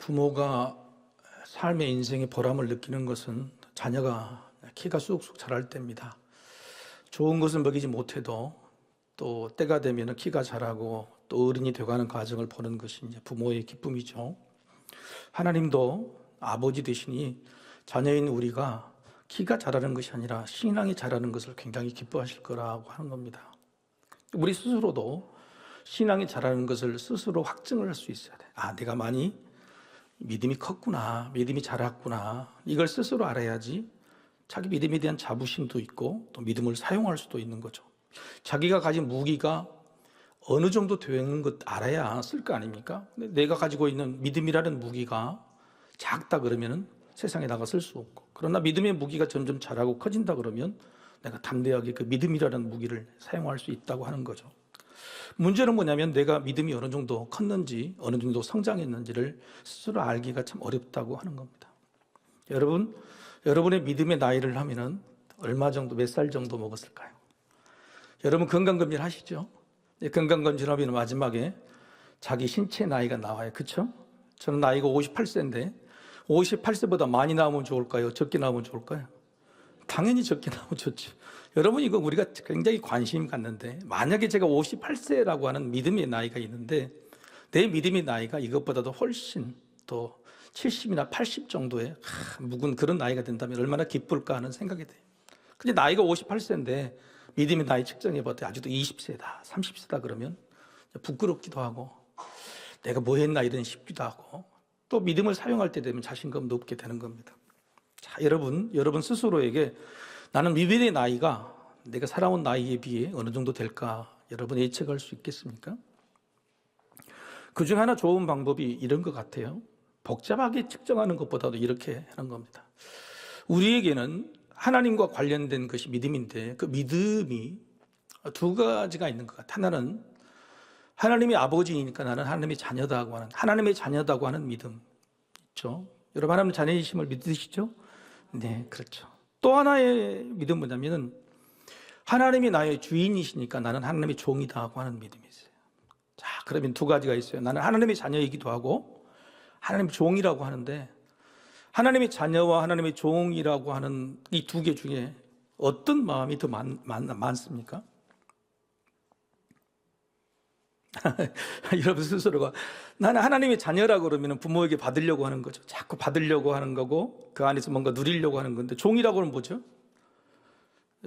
부모가 삶의 인생의 보람을 느끼는 것은 자녀가 키가 쑥쑥 자랄 때입니다. 좋은 것을 먹이지 못해도 또 때가 되면 키가 자라고 또 어른이 되어가는 과정을 보는 것이 이제 부모의 기쁨이죠. 하나님도 아버지 되시니 자녀인 우리가 키가 자라는 것이 아니라 신앙이 자라는 것을 굉장히 기뻐하실 거라고 하는 겁니다. 우리 스스로도 신앙이 자라는 것을 스스로 확증을 할 수 있어야 돼. 아, 내가 많이 믿음이 컸구나, 믿음이 자랐구나. 이걸 스스로 알아야지 자기 믿음에 대한 자부심도 있고 또 믿음을 사용할 수도 있는 거죠. 자기가 가진 무기가 어느 정도 되는 것 알아야 쓸 거 아닙니까? 내가 가지고 있는 믿음이라는 무기가 작다 그러면은 세상에 나가 쓸 수 없고 그러나 믿음의 무기가 점점 자라고 커진다 그러면 내가 담대하게 그 믿음이라는 무기를 사용할 수 있다고 하는 거죠. 문제는 뭐냐면 내가 믿음이 어느 정도 컸는지 어느 정도 성장했는지를 스스로 알기가 참 어렵다고 하는 겁니다. 여러분, 여러분의 믿음의 나이를 하면은 얼마 정도 몇 살 정도 먹었을까요? 여러분 건강검진 하시죠? 예, 건강검진 하면 마지막에 자기 신체 나이가 나와요. 그렇죠? 저는 나이가 58세인데 58세보다 많이 나오면 좋을까요? 적게 나오면 좋을까요? 당연히 적게 나오면 좋죠. 여러분 이거 우리가 굉장히 관심 갖는데 만약에 제가 58세라고 하는 믿음의 나이가 있는데 내 믿음의 나이가 이것보다도 훨씬 더 70이나 80 정도의 하, 묵은 그런 나이가 된다면 얼마나 기쁠까 하는 생각이 돼요. 근데 나이가 58세인데 믿음의 나이 측정해 봤더니 아직도 20세다, 30세다 그러면 부끄럽기도 하고 내가 뭐 했나 이런 싶기도 하고 또 믿음을 사용할 때 되면 자신감도 없게 되는 겁니다. 자, 여러분, 여러분 스스로에게 나는 믿음의 나이가 내가 살아온 나이에 비해 어느 정도 될까 여러분 예측할 수 있겠습니까? 그중 하나 좋은 방법이 이런 것 같아요. 복잡하게 측정하는 것보다도 이렇게 하는 겁니다. 우리에게는 하나님과 관련된 것이 믿음인데 그 믿음이 두 가지가 있는 것 같아요. 하나는 하나님의 아버지이니까 나는 하나님의 자녀다고 하는 하나님의 자녀다고 하는 믿음 있죠. 여러분 하나님 자녀이심을 믿으시죠? 네, 그렇죠. 또 하나의 믿음 뭐냐면은 하나님이 나의 주인이시니까 나는 하나님의 종이다고 하는 믿음이 있어요. 자, 그러면 두 가지가 있어요. 나는 하나님의 자녀이기도 하고 하나님의 종이라고 하는데 하나님의 자녀와 하나님의 종이라고 하는 이 두 개 중에 어떤 마음이 더 많, 많, 많습니까? 여러분 스스로가 나는 하나님의 자녀라고 그러면 부모에게 받으려고 하는 거죠. 자꾸 받으려고 하는 거고 그 안에서 뭔가 누리려고 하는 건데 종이라고는 뭐죠?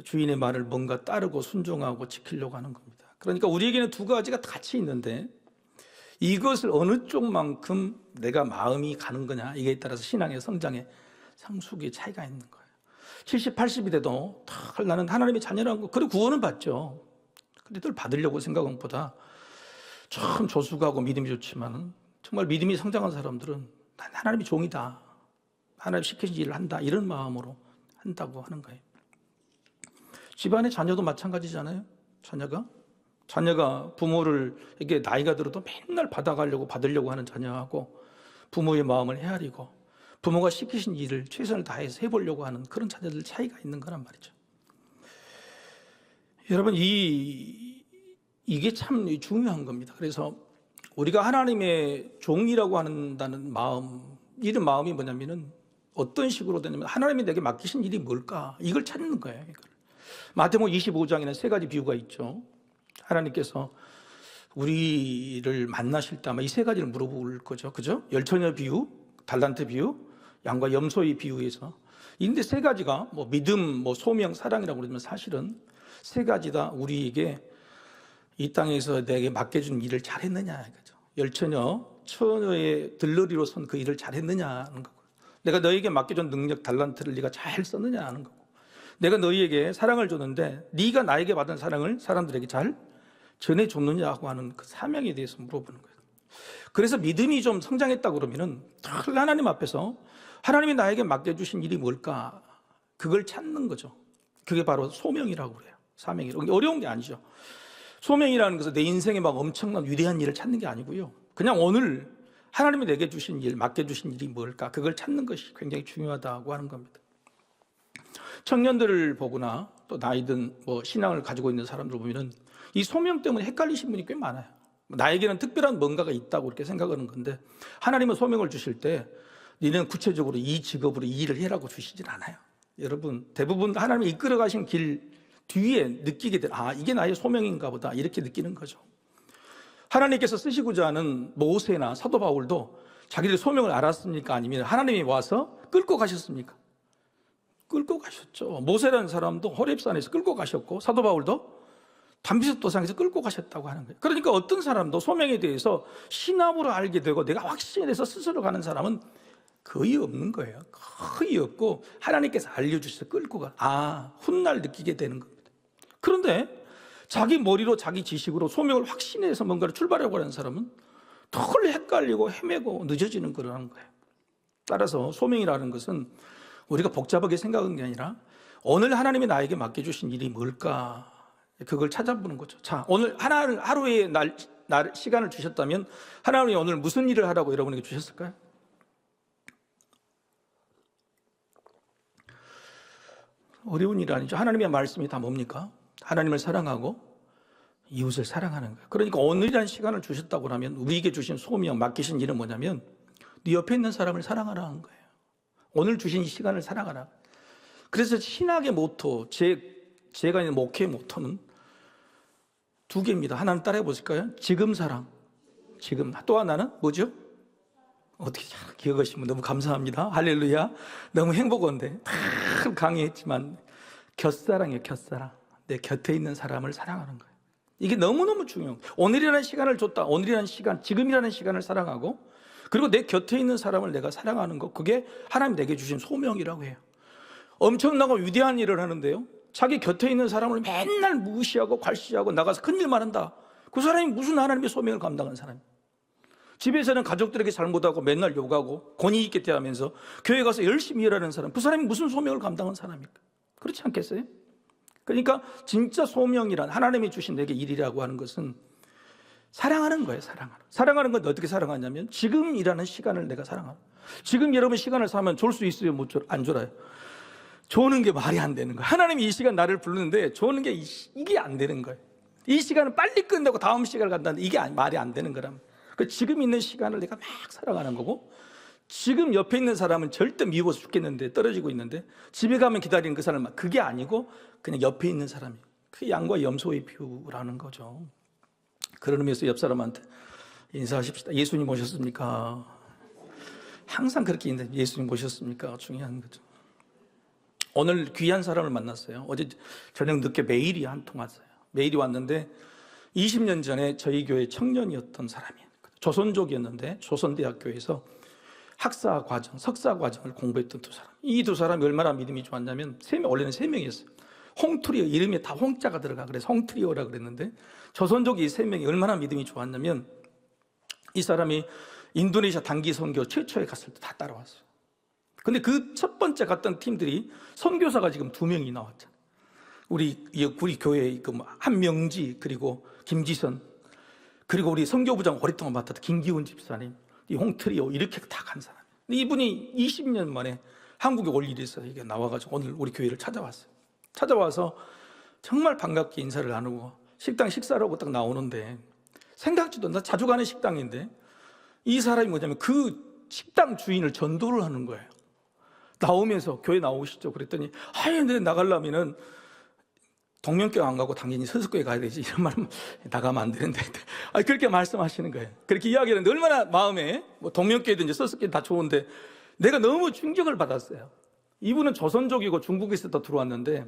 주인의 말을 뭔가 따르고 순종하고 지키려고 하는 겁니다. 그러니까 우리에게는 두 가지가 같이 있는데 이것을 어느 쪽만큼 내가 마음이 가는 거냐 이게 따라서 신앙의 성장의 상속의 차이가 있는 거예요. 70, 80이 돼도 다 나는 하나님의 자녀라는 거 그리고 구원은 받죠. 근데 늘 받으려고 생각한 것보다 참 조숙하고 믿음이 좋지만 정말 믿음이 성장한 사람들은 난 하나님의 종이다. 하나님 시키신 일을 한다. 이런 마음으로 한다고 하는 거예요. 집안의 자녀도 마찬가지잖아요. 자녀가 자녀가 부모를 이게 나이가 들어도 맨날 받아가려고 받으려고 하는 자녀하고 부모의 마음을 헤아리고 부모가 시키신 일을 최선을 다해서 해보려고 하는 그런 자녀들 차이가 있는 거란 말이죠. 여러분 이 이게 참 중요한 겁니다. 그래서 우리가 하나님의 종이라고 한다는 마음, 이런 마음이 뭐냐면은 어떤 식으로 되냐면 하나님이 내게 맡기신 일이 뭘까? 이걸 찾는 거예요. 이걸. 마태복음 25장에는 세 가지 비유가 있죠. 하나님께서 우리를 만나실 때 아마 이 세 가지를 물어볼 거죠. 그죠? 열처녀 비유, 달란트 비유, 양과 염소의 비유에서. 인데 세 가지가 뭐 믿음, 뭐 소명, 사랑이라고 그러면 사실은 세 가지 다 우리에게 이 땅에서 내게 맡겨준 일을 잘했느냐 이거죠. 열처녀, 처녀의 들러리로 선 그 일을 잘했느냐 하는 거고. 내가 너에게 맡겨준 능력, 달란트를 네가 잘 썼느냐 하는 거고. 내가 너희에게 사랑을 줬는데 네가 나에게 받은 사랑을 사람들에게 잘 전해 줬느냐고 하는 그 사명에 대해서 물어보는 거예요. 그래서 믿음이 좀 성장했다 그러면은 늘 하나님 앞에서 하나님이 나에게 맡겨주신 일이 뭘까 그걸 찾는 거죠. 그게 바로 소명이라고 그래요. 사명이라고 어려운 게 아니죠. 소명이라는 것은 내 인생에 막 엄청난 위대한 일을 찾는 게 아니고요. 그냥 오늘 하나님이 내게 주신 일, 맡겨주신 일이 뭘까 그걸 찾는 것이 굉장히 중요하다고 하는 겁니다. 청년들을 보거나 또 나이든 뭐 신앙을 가지고 있는 사람들 보면은 이 소명 때문에 헷갈리신 분이 꽤 많아요. 나에게는 특별한 뭔가가 있다고 그렇게 생각하는 건데 하나님은 소명을 주실 때 너는 구체적으로 이 직업으로 이 일을 해라고 주시진 않아요. 여러분 대부분 하나님이 이끌어 가신 길 뒤에 느끼게 돼. 아 이게 나의 소명인가 보다 이렇게 느끼는 거죠. 하나님께서 쓰시고자 하는 모세나 사도 바울도 자기들 소명을 알았습니까? 아니면 하나님이 와서 끌고 가셨습니까? 끌고 가셨죠. 모세라는 사람도 호렙산에서 끌고 가셨고 사도 바울도 담비스 도상에서 끌고 가셨다고 하는 거예요. 그러니까 어떤 사람도 소명에 대해서 신압으로 알게 되고 내가 확신에 대해서 스스로 가는 사람은 거의 없는 거예요. 거의 없고 하나님께서 알려주셔서 끌고 가. 아, 훗날 느끼게 되는 겁니다. 그런데 자기 머리로 자기 지식으로 소명을 확신해서 뭔가를 출발하고 하는 사람은 덜 헷갈리고 헤매고 늦어지는 그러는 거예요. 따라서 소명이라는 것은 우리가 복잡하게 생각하는 게 아니라 오늘 하나님이 나에게 맡겨주신 일이 뭘까 그걸 찾아보는 거죠. 자, 오늘 하나를 하루에 날, 날 시간을 주셨다면 하나님이 오늘 무슨 일을 하라고 여러분에게 주셨을까요? 어려운 일 아니죠. 하나님의 말씀이 다 뭡니까? 하나님을 사랑하고 이웃을 사랑하는 거예요. 그러니까 오늘이라는 시간을 주셨다고 하면 우리에게 주신 소명, 맡기신 일은 뭐냐면 네 옆에 있는 사람을 사랑하라는 거예요. 오늘 주신 이 시간을 사랑하라. 그래서 신학의 모토, 제, 제가 있는 목회의 모토는 두 개입니다. 하나는 따라해 보실까요? 지금 사랑. 지금. 또 하나는 뭐죠? 어떻게 잘 기억하시면 너무 감사합니다. 할렐루야. 너무 행복한데. 다 강의했지만 곁사랑이에요, 곁사랑. 내 곁에 있는 사람을 사랑하는 거예요. 이게 너무너무 중요해요. 오늘이라는 시간을 줬다. 오늘이라는 시간, 지금이라는 시간을 사랑하고 그리고 내 곁에 있는 사람을 내가 사랑하는 것. 그게 하나님 내게 주신 소명이라고 해요. 엄청나고 위대한 일을 하는데요. 자기 곁에 있는 사람을 맨날 무시하고 괄시하고 나가서 큰일만 한다. 그 사람이 무슨 하나님의 소명을 감당한 사람이에요. 집에서는 가족들에게 잘못하고 맨날 욕하고 권위 있게 대하면서 교회 가서 열심히 일하는 사람, 그 사람이 무슨 소명을 감당한 사람입니까? 그렇지 않겠어요? 그러니까 진짜 소명이란 하나님이 주신 내게 일이라고 하는 것은 사랑하는 거예요, 사랑하는. 사랑하는 건 어떻게 사랑하냐면 지금이라는 시간을 내가 사랑하는. 지금 여러분 시간을 사면 졸 수 있어요, 못 졸, 안 졸아요? 조는 게 말이 안 되는 거예요. 하나님이 이 시간 나를 부르는데 조는 게 이- 이게 안 되는 거예요. 이 시간을 빨리 끝내고 다음 시간을 간다는 이게 안- 말이 안 되는 거랍니다. 그 지금 있는 시간을 내가 막 사랑하는 거고 지금 옆에 있는 사람은 절대 미워서 죽겠는데 떨어지고 있는데 집에 가면 기다리는 그 사람 그게 아니고 그냥 옆에 있는 사람이 그 양과 염소의 비유라는 거죠. 그런 의미에서 옆 사람한테 인사하십시다. 예수님 오셨습니까? 항상 그렇게 인사 예수님 오셨습니까? 중요한 거죠. 오늘 귀한 사람을 만났어요. 어제 저녁 늦게 메일이 한 통 왔어요. 메일이 왔는데 20년 전에 저희 교회 청년이었던 사람이에요. 조선족이었는데 조선대학교에서 학사 과정, 석사 과정을 공부했던 두 사람. 이 두 사람이 얼마나 믿음이 좋았냐면 세 명, 원래는 세 명이었어요. 홍트리오 이름에 다 홍자가 들어가 그래서 홍트리오라 그랬는데 조선족 이 세 명이 얼마나 믿음이 좋았냐면 이 사람이 인도네시아 단기 선교 최초에 갔을 때 다 따라왔어요. 근데 그 첫 번째 갔던 팀들이 선교사가 지금 두 명이 나왔잖아요. 우리 이- 우리 교회 그뭐 한명지 그리고 김지선 그리고 우리 선교부장 오랫동안 맡았던 김기훈 집사님 이 홍트리오 이렇게 다 간 사람. 이분이 20년 만에 한국에 올 일이 있어서 이게 나와가지고 오늘 우리 교회를 찾아왔어요. 찾아와서 정말 반갑게 인사를 나누고 식당 식사를 하고 딱 나오는데 생각지도 나 자주 가는 식당인데 이 사람이 뭐냐면 그 식당 주인을 전도를 하는 거예요. 나오면서 교회 나오시죠. 그랬더니 내 나가려면은 동명교회 안 가고 당연히 서석교회 가야 되지 이런 말은 나가면 안 되는데 아 그렇게 말씀하시는 거예요. 그렇게 이야기하는데 얼마나 마음에 뭐 동명교회든지 서석교회 다 좋은데 내가 너무 충격을 받았어요. 이분은 조선족이고 중국에서 다 들어왔는데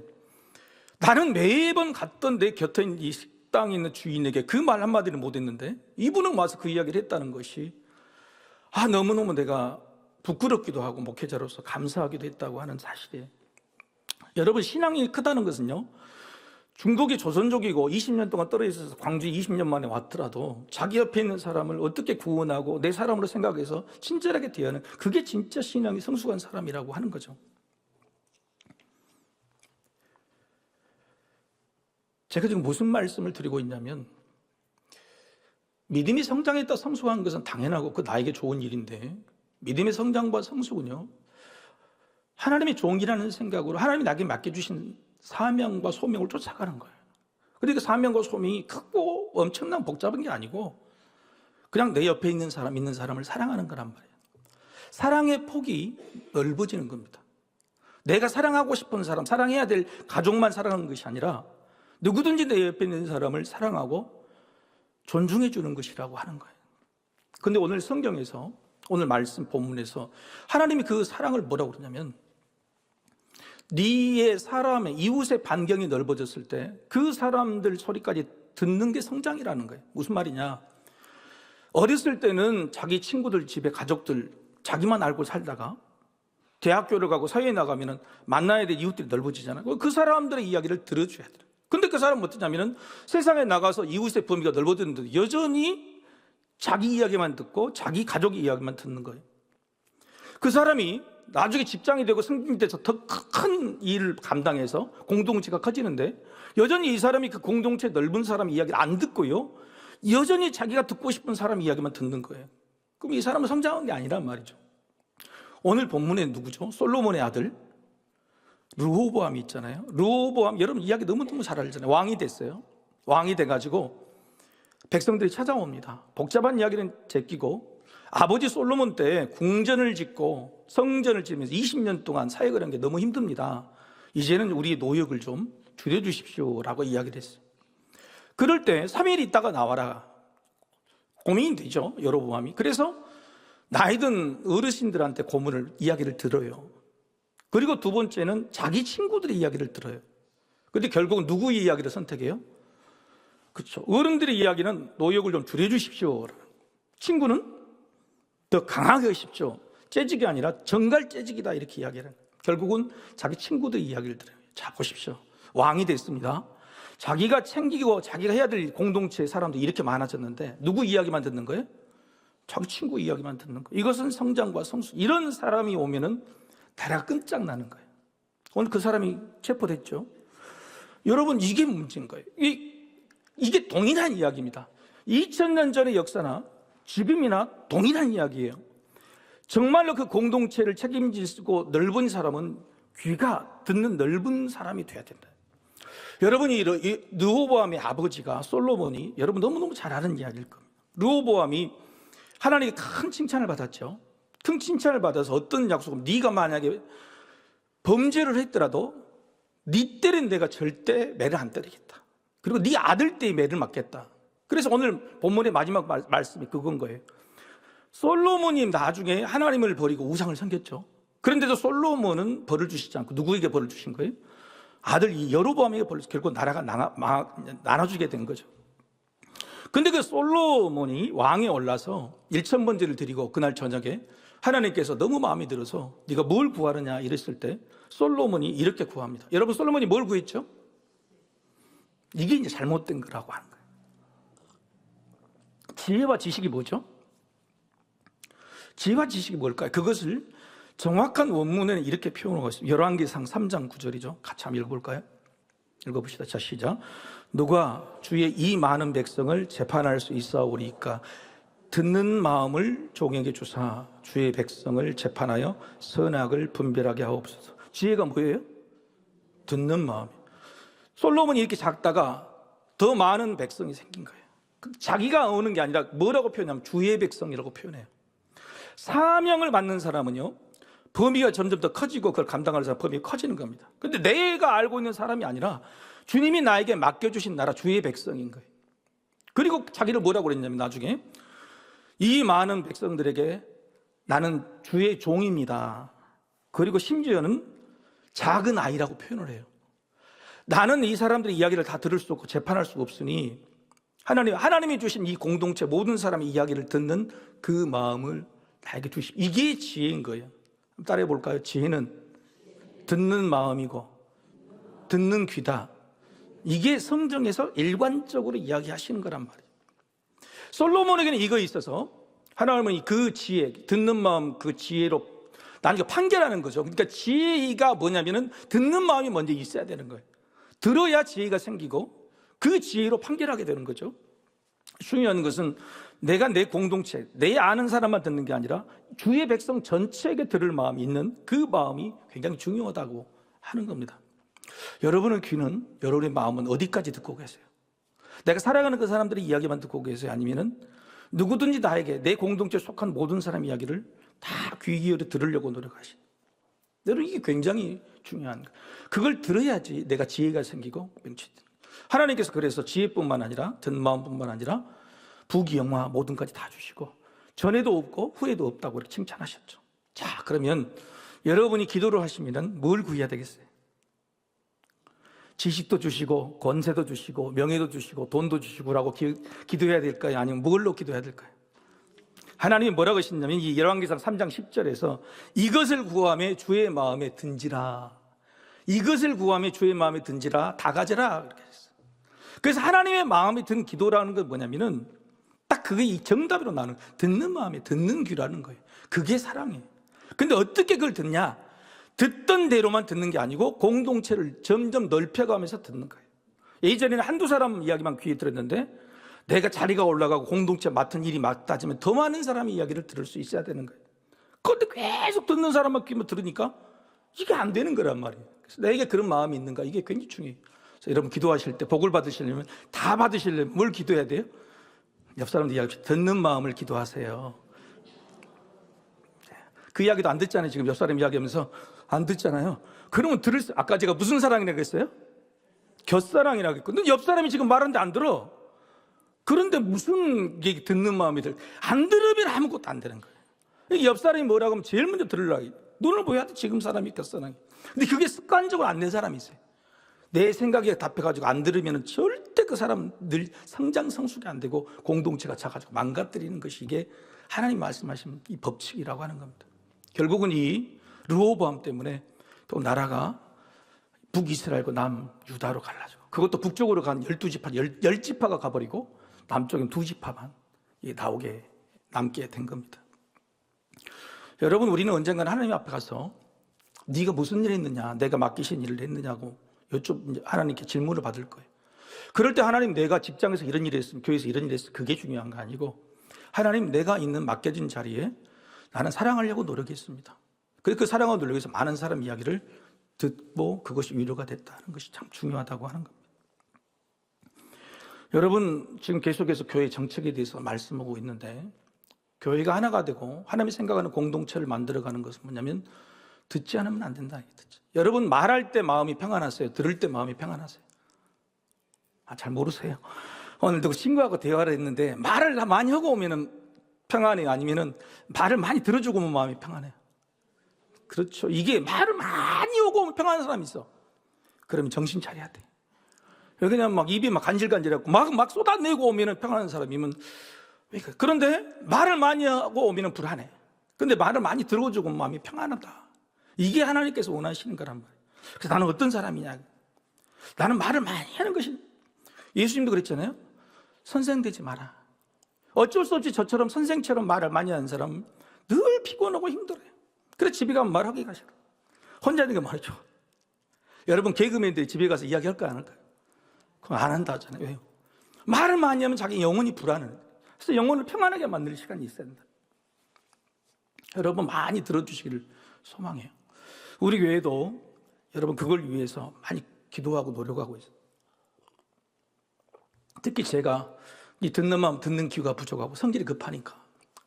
나는 매번 갔던 내 곁에 있는 이 식당에 있는 주인에게 그 말 한마디를 못 했는데 이분은 와서 그 이야기를 했다는 것이 아 너무너무 내가 부끄럽기도 하고 목회자로서 감사하기도 했다고 하는 사실이에요. 여러분 신앙이 크다는 것은요. 중국이 조선족이고 20년 동안 떨어져 있어서 광주에 20년 만에 왔더라도 자기 옆에 있는 사람을 어떻게 구원하고 내 사람으로 생각해서 친절하게 대하는 그게 진짜 신앙이 성숙한 사람이라고 하는 거죠. 제가 지금 무슨 말씀을 드리고 있냐면 믿음이 성장했다 성숙한 것은 당연하고 그 나에게 좋은 일인데 믿음의 성장과 성숙은요 하나님의 종이라는 생각으로 하나님이 나에게 맡겨주신 사명과 소명을 쫓아가는 거예요. 그러니까 사명과 소명이 크고 엄청난 복잡한 게 아니고 그냥 내 옆에 있는 사람, 있는 사람을 사랑하는 거란 말이에요. 사랑의 폭이 넓어지는 겁니다. 내가 사랑하고 싶은 사람, 사랑해야 될 가족만 사랑하는 것이 아니라 누구든지 내 옆에 있는 사람을 사랑하고 존중해 주는 것이라고 하는 거예요. 근데 오늘 성경에서 오늘 말씀 본문에서 하나님이 그 사랑을 뭐라고 그러냐면 네의 사람의 이웃의 반경이 넓어졌을 때 그 사람들 소리까지 듣는 게 성장이라는 거예요. 무슨 말이냐? 어렸을 때는 자기 친구들 집에 가족들 자기만 알고 살다가 대학교를 가고 사회에 나가면은 만나야 될 이웃들이 넓어지잖아요. 그 사람들의 이야기를 들어줘야 돼요. 근데 그 사람은 어떠냐면은 세상에 나가서 이웃의 범위가 넓어졌는데 여전히 자기 이야기만 듣고 자기 가족 이야기만 듣는 거예요. 그 사람이 나중에 직장이 되고 승진이 돼서 더 큰 일을 감당해서 공동체가 커지는데 여전히 이 사람이 그 공동체 넓은 사람 이야기를 안 듣고요. 여전히 자기가 듣고 싶은 사람 이야기만 듣는 거예요. 그럼 이 사람은 성장한 게 아니란 말이죠. 오늘 본문에 누구죠? 솔로몬의 아들 르호보암이 있잖아요. 르호보암 여러분 이야기 너무너무 잘 알잖아요. 왕이 됐어요. 왕이 돼 가지고 백성들이 찾아옵니다. 복잡한 이야기는 제끼고 아버지 솔로몬 때 궁전을 짓고 성전을 지으면서 20년 동안 사역을 한 게 너무 힘듭니다. 이제는 우리 노역을 좀 줄여주십시오 라고 이야기를 했어요. 그럴 때 3일 있다가 나와라. 고민이 되죠. 여로보암이. 그래서 나이든 어르신들한테 고문을 이야기를 들어요. 그리고 두 번째는 자기 친구들의 이야기를 들어요. 근데 결국 누구 이야기를 선택해요? 그렇죠. 어른들의 이야기는 노역을 좀 줄여주십시오. 친구는 더 강하게 하십시오. 재직이 아니라 정갈 재직이다 이렇게 이야기를. 결국은 자기 친구들의 이야기를 들어요. 자 보십시오. 왕이 됐습니다. 자기가 챙기고 자기가 해야 될 공동체의 사람들이 이렇게 많아졌는데 누구 이야기만 듣는 거예요? 자기 친구 이야기만 듣는 거예요. 이것은 성장과 성수. 이런 사람이 오면은 다리가 끈짝나는 거예요. 오늘 그 사람이 체포됐죠. 여러분 이게 문제인 거예요. 이, 이게 동일한 이야기입니다. 2000년 전의 역사나 지금이나 동일한 이야기예요. 정말로 그 공동체를 책임지고 넓은 사람은 귀가 듣는 넓은 사람이 돼야 된다. 여러분이 르호보암의 아버지가 솔로몬이 여러분 너무너무 잘 아는 이야기일 겁니다. 르호보암이 하나님의 큰 칭찬을 받았죠. 큰 칭찬을 받아서 어떤 약속을 네가 만약에 범죄를 했더라도 네 때는 내가 절대 매를 안 때리겠다. 그리고 네 아들 때의 매를 맞겠다. 그래서 오늘 본문의 마지막 말, 말씀이 그건 거예요. 솔로몬이 나중에 하나님을 버리고 우상을 섬겼죠. 그런데도 솔로몬은 벌을 주시지 않고 누구에게 벌을 주신 거예요? 아들 이 여로보암에게 벌을 결국 나라가 나눠, 나눠 주게 된 거죠. 근데 그 솔로몬이 왕에 올라서 일천 번제를 드리고 그날 저녁에 하나님께서 너무 마음에 들어서 네가 뭘 구하느냐 이랬을 때 솔로몬이 이렇게 구합니다. 여러분 솔로몬이 뭘 구했죠? 이게 이제 잘못된 거라고 하는 거예요. 지혜와 지식이 뭐죠? 지혜와 지식이 뭘까요? 그것을 정확한 원문에는 이렇게 표현하고 있습니다. 열왕기상 3장 9절이죠. 같이 한번 읽어볼까요? 읽어봅시다. 자, 시작. 누가 주의 이 많은 백성을 재판할 수 있사오리까 듣는 마음을 종에게 주사 주의 백성을 재판하여 선악을 분별하게 하옵소서. 지혜가 뭐예요? 듣는 마음. 솔로몬이 이렇게 작다가 더 많은 백성이 생긴 거예요. 그 자기가 오는 게 아니라 뭐라고 표현하면 주의 백성이라고 표현해요. 사명을 받는 사람은요, 범위가 점점 더 커지고 그걸 감당할 사람 범위가 커지는 겁니다. 근데 내가 알고 있는 사람이 아니라 주님이 나에게 맡겨주신 나라 주의 백성인 거예요. 그리고 자기를 뭐라고 그랬냐면 나중에 이 많은 백성들에게 나는 주의 종입니다. 그리고 심지어는 작은 아이라고 표현을 해요. 나는 이 사람들의 이야기를 다 들을 수 없고 재판할 수 없으니 하나님, 하나님이 주신 이 공동체 모든 사람의 이야기를 듣는 그 마음을 나에게 주시. 이게 지혜인 거예요. 따라해 볼까요? 지혜는 듣는 마음이고 듣는 귀다. 이게 성경에서 일관적으로 이야기하시는 거란 말이에요. 솔로몬에게는 이거 있어서 하나님은 그 지혜, 듣는 마음 그 지혜로 나는 판결하는 거죠. 그러니까 지혜가 뭐냐면은 듣는 마음이 먼저 있어야 되는 거예요. 들어야 지혜가 생기고 그 지혜로 판결하게 되는 거죠. 중요한 것은 내가 내 공동체, 내 아는 사람만 듣는 게 아니라 주의 백성 전체에게 들을 마음이 있는 그 마음이 굉장히 중요하다고 하는 겁니다. 여러분의 귀는, 여러분의 마음은 어디까지 듣고 계세요? 내가 사랑하는 그 사람들의 이야기만 듣고 계세요? 아니면은 누구든지 나에게 내 공동체에 속한 모든 사람 이야기를 다 귀 기울여 들으려고 노력하시. 여러분 이게 굉장히 중요한 거. 그걸 들어야지 내가 지혜가 생기고 명치. 하나님께서 그래서 지혜뿐만 아니라 든 마음뿐만 아니라 부귀 영화 모든까지 다 주시고 전에도 없고 후에도 없다고 이렇게 칭찬하셨죠. 자 그러면 여러분이 기도를 하시면은 뭘 구해야 되겠어요? 지식도 주시고 권세도 주시고 명예도 주시고 돈도 주시고라고 기, 기도해야 될까요? 아니면 뭘로 기도해야 될까요? 하나님이 뭐라고 하셨냐면 이 열왕기상 3장 10절에서 이것을 구함에 주의 마음에 든지라 이것을 구함에 주의 마음에 든지라 다 가져라 그래서 하나님의 마음에 든 기도라는 건 뭐냐면은 딱 그게 이 정답으로 나는 듣는 마음에 듣는 귀라는 거예요. 그게 사랑이에요. 근데 어떻게 그걸 듣냐? 듣던 대로만 듣는 게 아니고 공동체를 점점 넓혀가면서 듣는 거예요. 예전에는 한두 사람 이야기만 귀에 들었는데 내가 자리가 올라가고 공동체 맡은 일이 맞다지만 더 많은 사람의 이야기를 들을 수 있어야 되는 거예요. 그런데 계속 듣는 사람만 귀만 들으니까 이게 안 되는 거란 말이에요. 그래서 내게 그런 마음이 있는가 이게 굉장히 중요해요. 여러분 기도하실 때 복을 받으시려면 다 받으시려면 뭘 기도해야 돼요? 옆 사람들 이야기 듣는 마음을 기도하세요. 그 이야기도 안 듣잖아요. 지금 옆 사람 이야기하면서 안 듣잖아요. 그러면 들을 수, 아까 제가 무슨 사랑이라고 했어요? 곁사랑이라고 했고. 근데 옆 사람이 지금 말하는데 안 들어. 그런데 무슨 얘기 듣는 마음이 들, 안 들으면 아무것도 안 되는 거예요. 옆 사람이 뭐라고 하면 제일 먼저 들으려고. 눈을 보여야 돼. 지금 사람이 곁사랑이. 근데 그게 습관적으로 안 된 사람이 있어요. 내 생각에 답해가지고 안 들으면 절대 그 사람 늘 성장 성숙이 안 되고 공동체가 작아지고 망가뜨리는 것이 이게 하나님 말씀하신 이 법칙이라고 하는 겁니다. 결국은 이 르호보암 때문에 또 나라가 북이스라엘과 남유다로 갈라져. 그것도 북쪽으로 간 12지파, 10지파가 가버리고 남쪽엔 두 지파만 나오게 남게 된 겁니다. 여러분 우리는 언젠가는 하나님 앞에 가서 네가 무슨 일을 했느냐, 내가 맡기신 일을 했느냐고 여쭤 하나님께 질문을 받을 거예요. 그럴 때 하나님 내가 직장에서 이런 일을 했으면 교회에서 이런 일을 했으면 그게 중요한 거 아니고 하나님 내가 있는 맡겨진 자리에 나는 사랑하려고 노력했습니다. 그래서 그 사랑하고 노력해서 많은 사람 이야기를 듣고 그것이 위로가 됐다는 것이 참 중요하다고 하는 겁니다. 여러분 지금 계속해서 교회 정책에 대해서 말씀하고 있는데 교회가 하나가 되고 하나님이 생각하는 공동체를 만들어가는 것은 뭐냐면 듣지 않으면 안 된다. 듣지. 여러분 말할 때 마음이 평안하세요? 들을 때 마음이 평안하세요? 아, 잘 모르세요. 오늘도 친구하고 대화를 했는데 말을 많이 하고 오면은 평안해요? 아니면은 말을 많이 들어주고 오면 마음이 평안해요? 그렇죠. 이게 말을 많이 오고 오면 평안한 사람이 있어. 그러면 정신 차려야 돼. 그냥 막 입이 막 간질간질하고 막, 막 쏟아내고 오면은 평안한 사람이면? 그런데 말을 많이 하고 오면은 불안해. 근데 말을 많이 들어주고 마음이 평안하다. 이게 하나님께서 원하시는 거란 말이에요. 그래서 나는 어떤 사람이냐. 나는 말을 많이 하는 것이 예수님도 그랬잖아요. 선생 되지 마라. 어쩔 수 없이 저처럼 선생처럼 말을 많이 하는 사람은 늘 피곤하고 힘들어요. 그래 집에 가면 말하기가 싫어. 혼자 있는 게 말이죠. 여러분 개그맨들이 집에 가서 이야기할까 안 할까요? 그럼 안 한다 하잖아요. 왜요? 말을 많이 하면 자기 영혼이 불안해. 그래서 영혼을 평안하게 만들 시간이 있어야 된다. 여러분 많이 들어주시기를 소망해요. 우리 교회도 여러분 그걸 위해서 많이 기도하고 노력하고 있어요. 특히 제가 이 듣는 마음, 듣는 귀가 부족하고 성질이 급하니까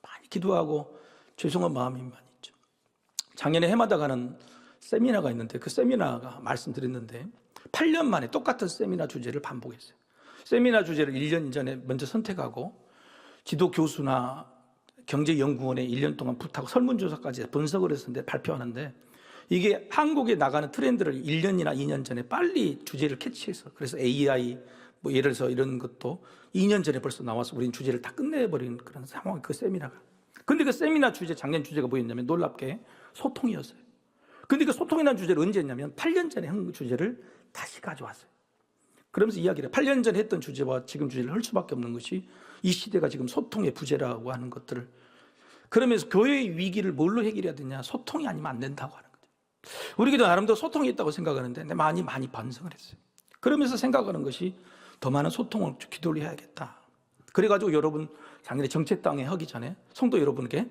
많이 기도하고 죄송한 마음이 많이 있죠. 작년에 해마다 가는 세미나가 있는데 그 세미나가 말씀드렸는데 8년 만에 똑같은 세미나 주제를 반복했어요. 세미나 주제를 1년 전에 먼저 선택하고 지도 교수나 경제연구원에 1년 동안 붙하고 설문조사까지 분석을 했는데 발표하는데 이게 한국에 나가는 트렌드를 1년이나 2년 전에 빨리 주제를 캐치해서 그래서 AI 뭐 예를 들어서 이런 것도 2년 전에 벌써 나와서 우린 주제를 다 끝내버린 그런 상황이 그 세미나가. 근데 그 세미나 주제, 작년 주제가 뭐였냐면 놀랍게 소통이었어요. 근데 그 소통이라는 주제를 언제 했냐면 8년 전에 한 주제를 다시 가져왔어요. 그러면서 이야기를 8년 전에 했던 주제와 지금 주제를 할 수밖에 없는 것이 이 시대가 지금 소통의 부재라고 하는 것들을 그러면서 교회의 위기를 뭘로 해결해야 되냐? 소통이 아니면 안 된다고 하는. 우리도 나름대로 소통이 있다고 생각하는데 많이 많이 반성을 했어요. 그러면서 생각하는 것이 더 많은 소통을 기도를 해야겠다. 그래가지고 여러분 작년에 정책당에 하기 전에 성도 여러분에게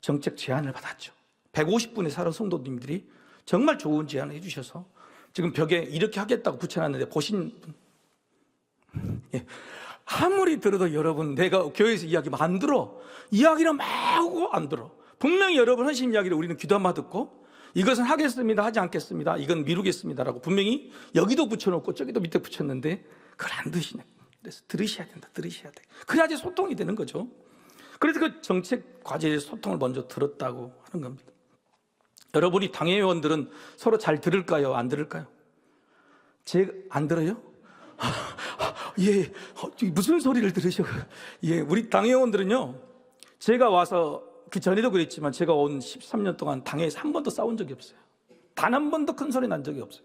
정책 제안을 받았죠. 150분의 사는 성도님들이 정말 좋은 제안을 해주셔서 지금 벽에 이렇게 하겠다고 붙여놨는데 보신 분, 예. 아무리 들어도 여러분 내가 교회에서 이야기 안 들어. 이야기는 막 하고 안 들어. 분명히 여러분 헌신 이야기를 우리는 귀담아 듣고 이것은 하겠습니다. 하지 않겠습니다. 이건 미루겠습니다라고 분명히 여기도 붙여놓고 저기도 밑에 붙였는데 그걸 안 드시네. 그래서 들으셔야 된다. 들으셔야 돼. 그래야지 소통이 되는 거죠. 그래서 그 정책 과제의 소통을 먼저 들었다고 하는 겁니다. 여러분이 당회의원들은 서로 잘 들을까요? 안 들을까요? 제 안 들어요? 예, 어, 무슨 소리를 들으셔? 예, 우리 당회의원들은요, 제가 와서 그 전에도 그랬지만 제가 온 13년 동안 당회에서 한 번도 싸운 적이 없어요. 단 한 번도 큰 소리 난 적이 없어요.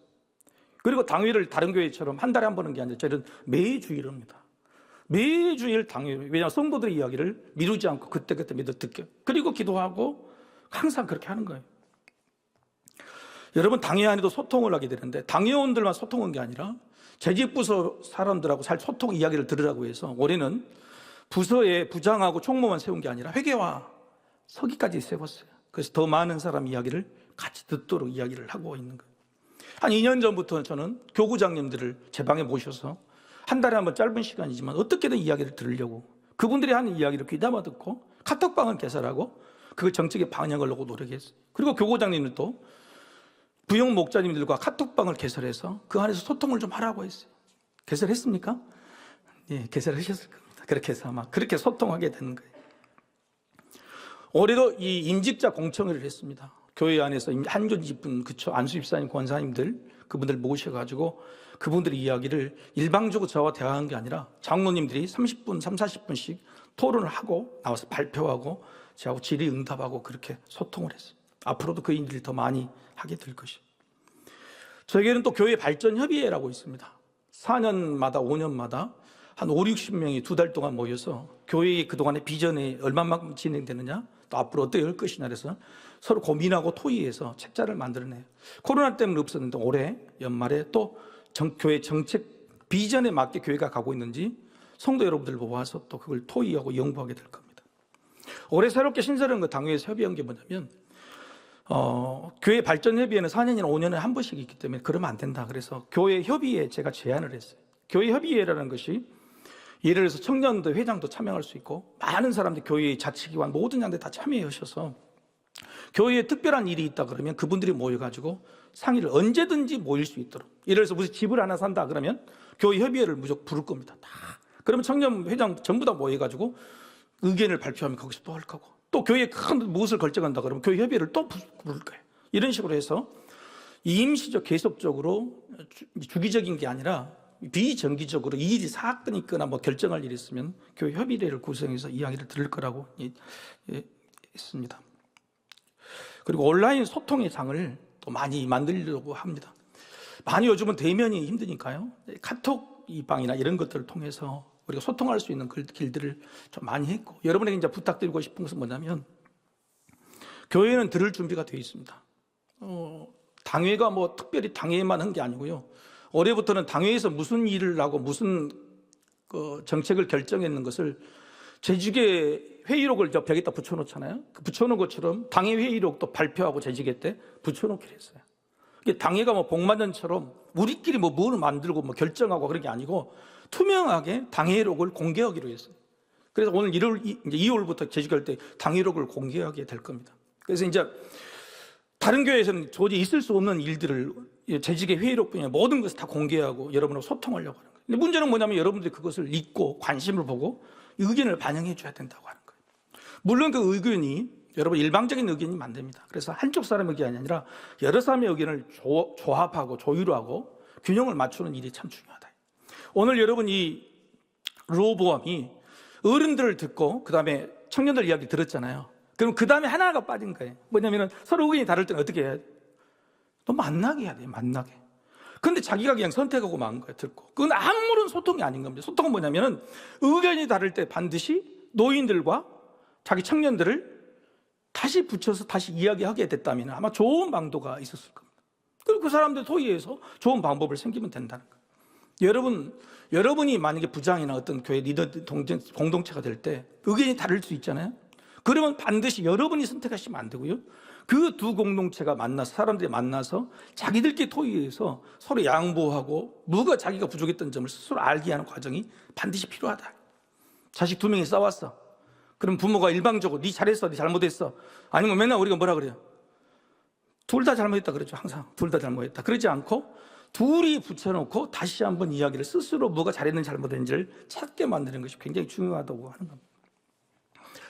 그리고 당회를 다른 교회처럼 한 달에 한 번은 게 아니라 저희는 매주일 합니다. 매주일 당회, 왜냐하면 성도들의 이야기를 미루지 않고 그때그때 믿어 듣게. 그리고 기도하고 항상 그렇게 하는 거예요. 여러분 당회 안에도 소통을 하게 되는데 당회원들만 소통한 게 아니라 재직 부서 사람들하고 잘 소통 이야기를 들으라고 해서 올해는 부서에 부장하고 총무만 세운 게 아니라 회계와 서기까지 세웠어요. 그래서 더 많은 사람 이야기를 같이 듣도록 이야기를 하고 있는 거예요. 한 2년 전부터 저는 교구장님들을 제 방에 모셔서 한 달에 한 번 짧은 시간이지만 어떻게든 이야기를 들으려고 그분들이 하는 이야기를 귀담아 듣고 카톡방을 개설하고 그 정책의 방향을 놓고 노력했어요. 그리고 교구장님들도 부영 목자님들과 카톡방을 개설해서 그 안에서 소통을 좀 하라고 했어요. 개설했습니까? 예, 개설하셨을 겁니다. 그렇게 해서 아마 그렇게 소통하게 되는 거예요. 올해도 이 임직자 공청회를 했습니다. 교회 안에서 한준 집분, 그쵸, 안수 집사님, 권사님들 그분들 모셔가지고 그분들의 이야기를 일방적으로 저와 대화한 게 아니라 장로님들이 30분, 3, 40분씩 토론을 하고 나와서 발표하고 저하고 질의 응답하고 그렇게 소통을 했어요. 앞으로도 그 일들이 더 많이 하게 될 것이에요. 저에게는 또 교회 발전협의회라고 있습니다. 4년마다 5년마다 한 5, 60명이 두 달 동안 모여서 교회의 그동안의 비전이 얼마만큼 진행되느냐 또 앞으로 어떻게 할 것이냐 그래서 서로 고민하고 토의해서 책자를 만들어내요. 코로나 때문에 없었는데 올해 연말에 또 정, 교회 정책 비전에 맞게 교회가 가고 있는지 성도 여러분들 모아서 또 그걸 토의하고 연구하게 될 겁니다. 올해 새롭게 신설한 그 당회에서 협의한 게 뭐냐면 어, 교회 발전 협의회는 4년이나 5년에 한 번씩 있기 때문에 그러면 안 된다. 그래서 교회 협의회 제가 제안을 했어요. 교회 협의회라는 것이 예를 들어서 청년도 회장도 참여할 수 있고 많은 사람들이 교회의 자치기관 모든 양들 다 참여하셔서 교회에 특별한 일이 있다 그러면 그분들이 모여가지고 상의를 언제든지 모일 수 있도록 예를 들어서 무슨 집을 하나 산다 그러면 교회 협의회를 무조건 부를 겁니다. 다. 그러면 청년 회장 전부 다 모여가지고 의견을 발표하면 거기서 또 할 거고 또 교회에 큰 무엇을 결정한다 그러면 교회 협의회를 또 부를 거예요. 이런 식으로 해서 임시적 계속적으로 주, 기적인 게 아니라 비정기적으로 이 일이 사건이 있거나 뭐 결정할 일이 있으면 교회 협의회를 구성해서 이야기를 들을 거라고 했습니다. 그리고 온라인 소통의 장을 또 많이 만들려고 합니다. 많이 요즘은 대면이 힘드니까요. 카톡 이 방이나 이런 것들을 통해서 우리가 소통할 수 있는 길들을 좀 많이 했고 여러분에게 이제 부탁드리고 싶은 것은 뭐냐면 교회는 들을 준비가 되어 있습니다. 어, 당회가 뭐 특별히 당회만 한 게 아니고요. 올해부터는 당회에서 무슨 일을 하고 무슨 그 정책을 결정했는 것을 재직의 회의록을 저 벽에다 붙여놓잖아요. 그 붙여놓은 것처럼 당회 회의록도 발표하고 재직회 때 붙여놓기로 했어요. 당회가 뭐 복만전처럼 우리끼리 뭐뭘 만들고 뭐 결정하고 그런 게 아니고 투명하게 당회록을 공개하기로 했어요. 그래서 오늘 1월, 이제 2월부터 재직할 때 당회록을 공개하게 될 겁니다. 그래서 이제 다른 교회에서는 도저히 있을 수 없는 일들을 재직의 회의록뿐이 모든 것을 다 공개하고 여러분하고 소통하려고 하는 거예요. 근데 문제는 뭐냐면 여러분들이 그것을 읽고 관심을 보고 의견을 반영해 줘야 된다고 하는 거예요. 물론 그 의견이 여러분 일방적인 의견이 만듭니다. 그래서 한쪽 사람의 의견이 아니라 여러 사람의 의견을 조, 조합하고 조율하고 균형을 맞추는 일이 참 중요하다. 오늘 여러분 이 로보암이 어른들을 듣고 그 다음에 청년들 이야기 들었잖아요. 그럼 그 다음에 하나가 빠진 거예요. 뭐냐면은 서로 의견이 다를 때는 어떻게 해야 돼? 또 만나게 해야 돼요. 만나게. 근데 자기가 그냥 선택하고 만 거예요. 듣고. 그건 아무런 소통이 아닌 겁니다. 소통은 뭐냐면은 의견이 다를 때 반드시 노인들과 자기 청년들을 다시 붙여서 다시 이야기하게 됐다면 아마 좋은 방도가 있었을 겁니다. 그리고 그 사람들 토의해서 좋은 방법을 생기면 된다는 거예요. 여러분, 여러분이 만약에 부장이나 어떤 교회 리더 공동체가 될 때 의견이 다를 수 있잖아요. 그러면 반드시 여러분이 선택하시면 안 되고요. 그 두 공동체가 만나서 사람들이 만나서 자기들끼리 토의해서 서로 양보하고 누가 자기가 부족했던 점을 스스로 알게 하는 과정이 반드시 필요하다. 자식 두 명이 싸웠어. 그럼 부모가 일방적으로 네 잘했어, 네 잘못했어. 아니면 맨날 우리가 뭐라 그래요? 둘 다 잘못했다 그러죠. 항상 둘 다 잘못했다. 그러지 않고 둘이 붙여놓고 다시 한번 이야기를 스스로 뭐가 잘했는지 잘못했는지를 찾게 만드는 것이 굉장히 중요하다고 하는 겁니다.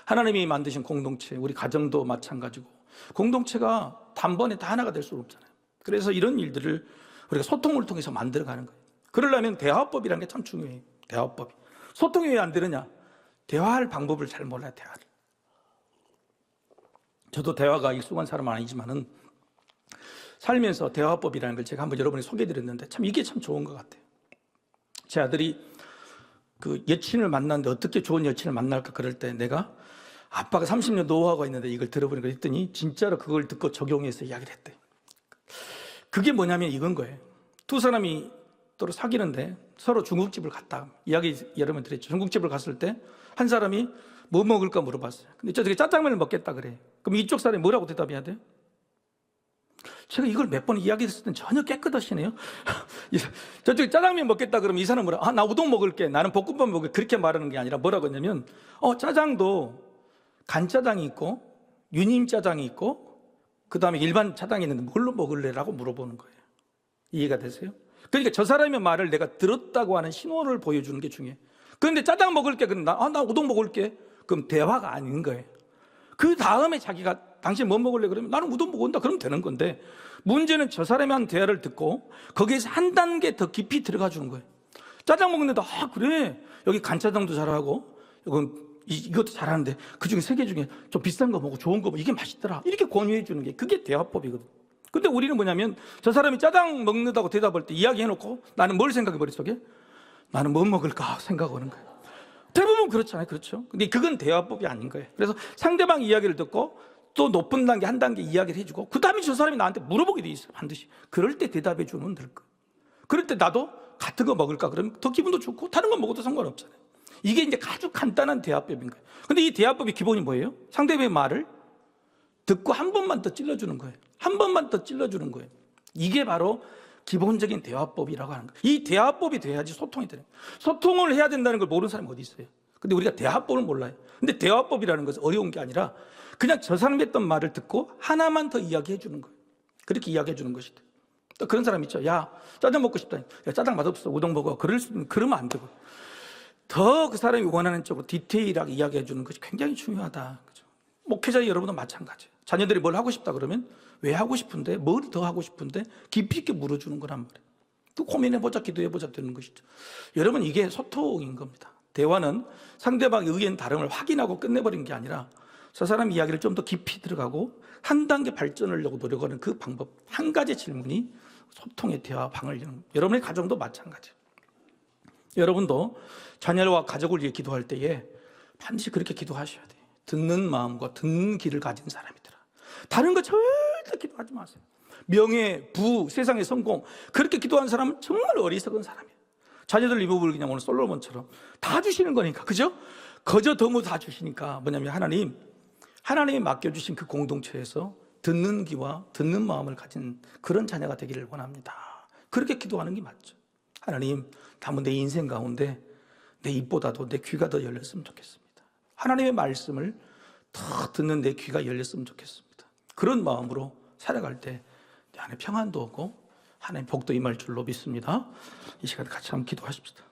하나님이 만드신 공동체, 우리 가정도 마찬가지고 공동체가 단번에 다 하나가 될 수는 없잖아요. 그래서 이런 일들을 우리가 소통을 통해서 만들어가는 거예요. 그러려면 대화법이라는 게 참 중요해요. 대화법이. 소통이 왜 안 되느냐? 대화할 방법을 잘 몰라요, 대화를. 저도 대화가 익숙한 사람은 아니지만은 살면서 대화법이라는 걸 제가 한번 여러분이 소개해 드렸는데 참 이게 참 좋은 것 같아요. 제 아들이 그 여친을 만났는데 어떻게 좋은 여친을 만날까 그럴 때 내가 아빠가 30년 노하우가 있는데 이걸 들어보니까 했더니 진짜로 그걸 듣고 적용해서 이야기를 했대. 그게 뭐냐면 이건 거예요. 두 사람이 서로 사귀는데 서로 중국집을 갔다. 이야기 여러 번 드렸죠. 중국집을 갔을 때 한 사람이 뭐 먹을까 물어봤어요. 근데 저쪽에 짜장면을 먹겠다 그래. 그럼 이쪽 사람이 뭐라고 대답해야 돼요? 제가 이걸 몇 번 이야기했을 땐 전혀 깨끗하시네요. 저쪽에 짜장면 먹겠다 그러면 이 사람은 뭐라, 아, 나 우동 먹을게. 나는 볶음밥 먹을게. 그렇게 말하는 게 아니라 뭐라고 했냐면, 어, 짜장도 간짜장이 있고, 유님짜장이 있고, 그 다음에 일반 짜장이 있는데 뭘로 먹을래라고 물어보는 거예요. 이해가 되세요? 그러니까 저 사람의 말을 내가 들었다고 하는 신호를 보여주는 게 중요해. 그런데 짜장 먹을게. 그럼 나, 아, 나 우동 먹을게. 그럼 대화가 아닌 거예요. 그 다음에 자기가 당신 뭐 먹을래? 그러면 나는 우동 먹는다. 그러면 되는 건데 문제는 저 사람이 한 대화를 듣고 거기에서 한 단계 더 깊이 들어가 주는 거예요. 짜장 먹는데도 아 그래 여기 간짜장도 잘하고 이건 이- 이것도 잘하는데 그 중에 세 개 중에 좀 비싼 거 먹고 좋은 거 먹고 이게 맛있더라 이렇게 권유해 주는 게 그게 대화법이거든. 근데 우리는 뭐냐면 저 사람이 짜장 먹는다고 대답할 때 이야기해 놓고 나는 뭘 생각해 머릿속에 나는 뭐 먹을까 생각하는 거예요. 대부분 그렇잖아요. 그렇죠. 근데 그건 대화법이 아닌 거예요. 그래서 상대방 이야기를 듣고 또 높은 단계 한 단계 이야기를 해주고 그 다음에 저 사람이 나한테 물어보게 돼 있어요. 반드시. 그럴 때 대답해 주면 될 거예요. 그럴 때 나도 같은 거 먹을까 그러면 더 기분도 좋고 다른 거 먹어도 상관없잖아요. 이게 이제 아주 간단한 대화법인 거예요. 근데 이 대화법의 기본이 뭐예요? 상대방의 말을 듣고 한 번만 더 찔러주는 거예요. 한 번만 더 찔러주는 거예요. 이게 바로 기본적인 대화법이라고 하는 거예요. 이 대화법이 돼야지 소통이 되는 거예요. 소통을 해야 된다는 걸 모르는 사람이 어디 있어요? 근데 우리가 대화법을 몰라요. 근데 대화법이라는 것은 어려운 게 아니라 그냥 저 사람이 했던 말을 듣고 하나만 더 이야기해 주는 거예요. 그렇게 이야기해 주는 것이다. 또 그런 사람 있죠. 야, 짜장 먹고 싶다. 야, 짜장 맛없어. 우동 먹어. 그럴 수, 그러면 안 되고. 더 그 사람이 원하는 쪽으로 디테일하게 이야기해 주는 것이 굉장히 중요하다. 그죠? 목회자 여러분도 마찬가지예요. 자녀들이 뭘 하고 싶다 그러면 왜 하고 싶은데, 뭘 더 하고 싶은데 깊이 있게 물어주는 거란 말이에요. 또 고민해 보자, 기도해 보자 되는 것이죠. 여러분, 이게 소통인 겁니다. 대화는 상대방의 의견 다름을 확인하고 끝내버린 게 아니라 저 사람 이야기를 좀 더 깊이 들어가고 한 단계 발전하려고 노력하는 그 방법, 한 가지 질문이 소통의 대화 방을 여는 여러분의 가정도 마찬가지예요. 여러분도 자녀와 가족을 위해 기도할 때에 반드시 그렇게 기도하셔야 돼요. 듣는 마음과 듣는 귀를 가진 사람이더라. 다른 거 절대 기도하지 마세요. 명예, 부, 세상의 성공 그렇게 기도하는 사람은 정말 어리석은 사람이에요. 자녀들 이목을 그냥 오늘 솔로몬처럼 다 주시는 거니까 그죠? 거저 더무 다 주시니까 뭐냐면 하나님 하나님이 맡겨주신 그 공동체에서 듣는 귀와 듣는 마음을 가진 그런 자녀가 되기를 원합니다. 그렇게 기도하는 게 맞죠. 하나님, 다만 내 인생 가운데 내 입보다도 내 귀가 더 열렸으면 좋겠습니다. 하나님의 말씀을 더 듣는 내 귀가 열렸으면 좋겠습니다. 그런 마음으로 살아갈 때 내 안에 평안도 오고 하나님 복도 임할 줄로 믿습니다. 이 시간에 같이 한번 기도하십시다.